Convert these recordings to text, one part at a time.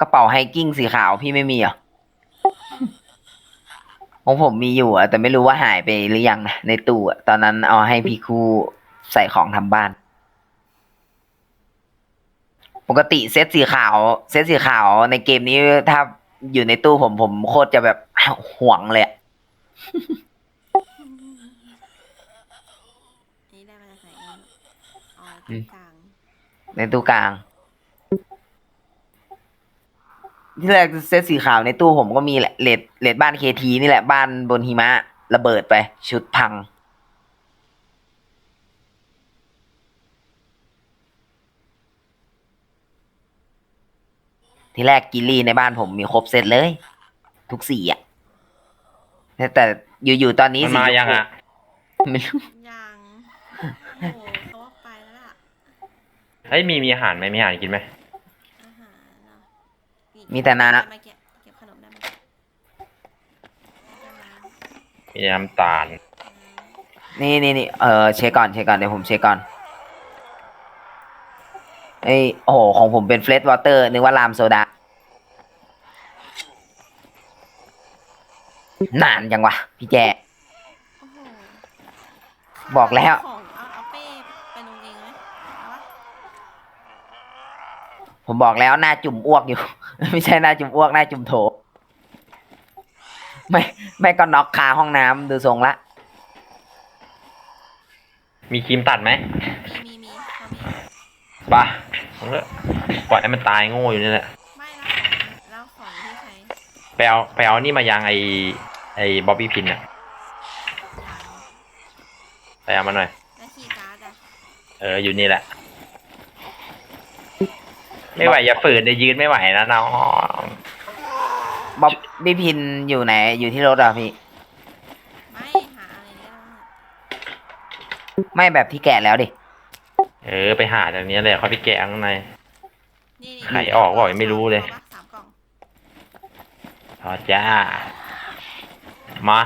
กระเป๋าไฮกิ้งสีขาวพี่ไม่มีเหรอของผมมีอยู่อะแต่ไม่รู้ว่าหายไปหรือยังนะในตู้อะตอนนั้นเอาให้พี่ครูใส่ของทำบ้าน ปกติเซตสีขาว เซตสีขาวในเกมนี้ถ้าอยู่ในตู้ผมผมโคตรจะแบบห่วงเลยอะนี่ได้มาจากไหนกันอ๋อตรงกลาง ในตู้กลาง ที่แรกเซตสีขาวในตู้ผมก็มีแหละเลดเลดบ้านเคทีนี่แหละบ้านบนหิมะระเบิดไป ชุดพัง ที่แรกกิลลี่ในบ้านผมมีครบเซตเลย ทุกสีอะ แต่อยู่ๆตอนนี้มันสีมาชพูยังอะ ไม่รู้ยังโอ้โหเขาว่าไปแล้วล่ะ เฮ้ยมีมีอาหารไหมมีอาหารกินไหม อาหารเนาะ มีแต่น้ำ ได้ไหมเก็บเก็บขนมได้ไหมได้ไหมมีน้ำตาล นี่นี่นี่เออเช็คก่อนเช็คก่อนเดี๋ยวผมเช็คก่อนไอยโอ้โหของผมเป็นเฟลชวอเตอร์นึกว่าลามโซดานานจังวะพี่แจ โอ้โหบอกแล้ว ของเอาเอาเป้ไปลงเองไหมเอาวะผมบอกแล้วหน้าจุ่มอ้วกอยู่ ไม่ใช่หน้าจุ่มอ้วกหน้าจุ่มโถ ไม่ ไม่ก็น็อกคาห้องน้ำดูทรงละ มีครีมตัดไหมมีมีมีเขามีปะผมก็ปล่อยให้มันตายโง่อยู่นี่แหละไม่แล้วของแล้วของที่ใช้ไปเอาไปเอานี่มายังไอไอบ๊อบบี้พินอะไปเอามาหน่อย แล้วคีย์การ์ดอะเอออยู่นี่แหละ ไม่ไหวอย่าฝืนเดี๋ยวยืนไม่ไหวนะน้องบ๊อบบี้พินอยู่ไหน อยู่ที่รถเหรอะพี่ ไม่หาอะไรเนี่ยไม่แบบที่แกะแล้วดิ เออไปหาจากนี้เลยเขาไปแกะข้างใน นี่นี่ไข่ออกเปล่ายังไม่รู้เลย อาปะสามกล่องทอดจ้า มา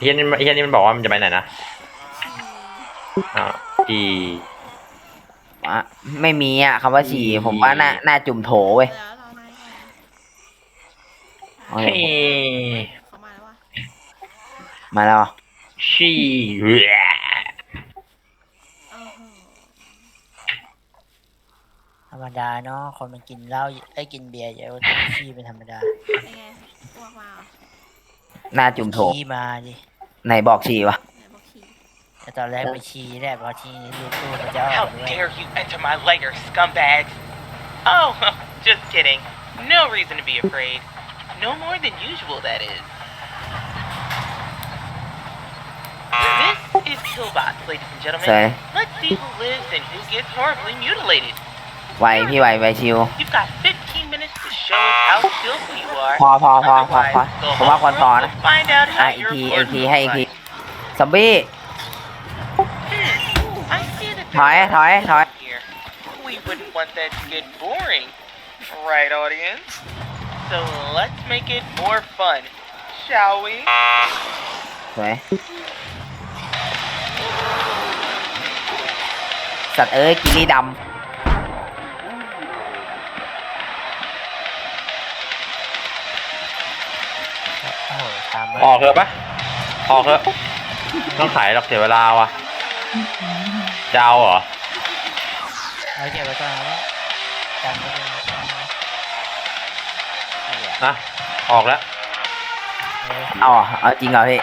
เฮียนี่เฮียนี่มันบอกว่ามันจะไปไหนนะชีอ่าจี อะไม่มีอะคำว่าฉี่ผมว่าหน้าหน้าจุ่มโถเว้ยเดี๋ยวรอนายก่อนโอเฮ้เคยเขามาแล้วว่ะมาแล้วเหรอชีเโอ้โหธรรมดาเนาะคนมันกินเหล้าไอ้ยกินเบียร์เยอะขี้เป็นธรรมดาเป็นไงอ้วกมาเหรอหน้าจุ่มโถขี้มาดิไหนบอกฉี่วะไหนบอกขี่ แต่ตอนแรกไปขี้แรกพอทีนี้รู้ตัวมันจะอ How อกด้วย dare you enter my lair, scumbags! Oh, just kidding. No reason to be afraid. No more than usual, that is. This is Killbots, ladies and ใช่ gentlemen. Let's see who lives and who gets horribly mutilated. ไวพี่ไวไวชิว You've got 15 minutes to show us how skillful you are. พอพอพอพอพอ Otherwise, go ผมว่าควร home พอ room นะ to find out อ่ะ how อีก your ที report อีกทีให้อีก looks ที like. ซอมบี้ ถอย there's ถอย ถอย here. We wouldn't want that to get boring, right, audience? So let's make it more fun, shall we? สวย สัตว์เอ้ยกิลี่ดโอ้โหตามออกเถอะปะออกเถอะต้องขายหรอกเสียเวลาว่ะ จะเอาเหรอเอาเก็บไว้ก่อนแล้วจำไว้เลยเหี้ยนะออกแล้วเอ้ยำเอาเหรอเอาจริงเหรอพี่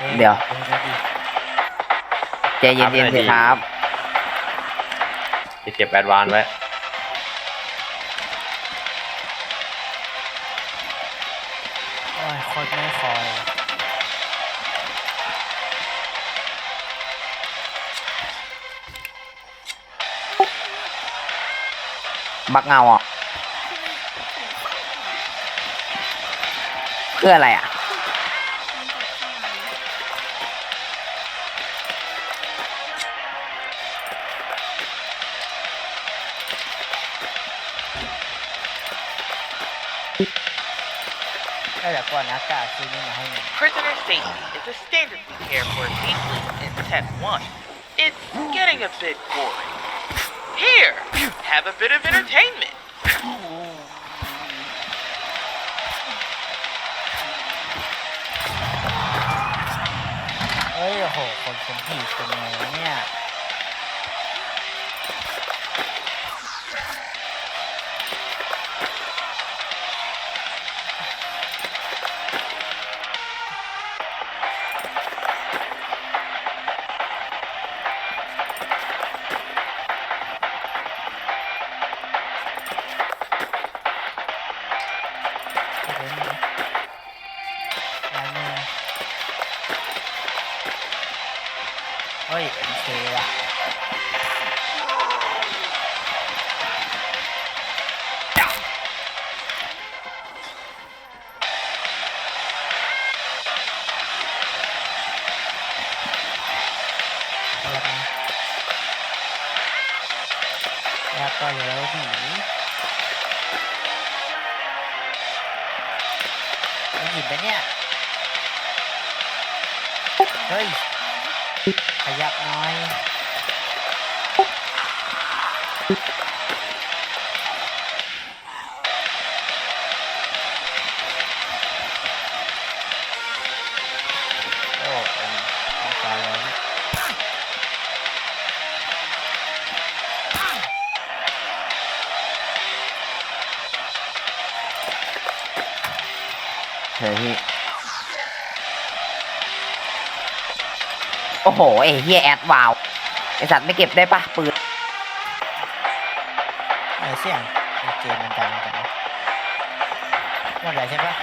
อ้เดี๋ยวดูนะดิใจเย็นๆสิครับ จะเก็บแอดวานไว้ คอย บักเงาอะเพื่ออะไรอะ Prisoner safety is a standard we care for deeply in Tech 1. It's getting a bit boring. Here, have a bit of entertainment. เอ้ยโอ้โหคนคนผีเป็นไงวะเนี่ย เฮ้ยโอเคว่ะแล้วนะแล้วก็เหลือผีไม่หยิบไปเนี่ย เฮ้ย ยับน่อยโอ้เป็นตายแล้วเฮ้ย โอ้โหไอ้เฮียแอดวาวไอสัตว์ไม่เก็บได้ปะปืนเออเสียงในเกมมันดังจังวะหมดแล้วใช่ปะ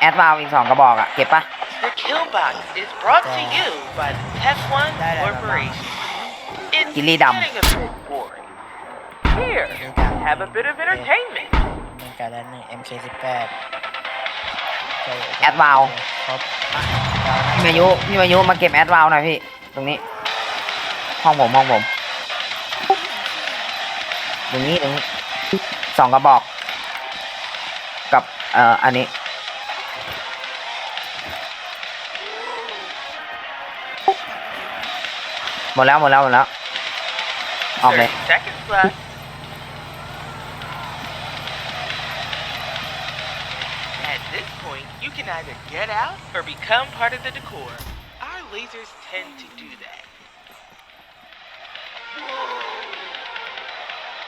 แอดวาวอีกสองกระบอกอะเก็บปะ The kill box is brought to you by the Tech One Da, da, da, da. Corporation. It's Gilly dum. getting a bit boring. Here, นี่ดัง have a bit of entertainment. เหมือนกันแล้วหนึ่ง MK18 ใช่แอดวาวครบอะเรานะ พี่มายุพี่มายุมาเก็บแอดวาวหน่อยพี่ ตรงนี้ ห้องผมห้องผม ตรงนี้ตรงนี้สองกระบอก กับเอ่ออันนี้หมดแล้วหมดแล้วหมดแล้วออกเลย seconds left. This point, you can either get out or become part of the decor. Our lasers tend to do that.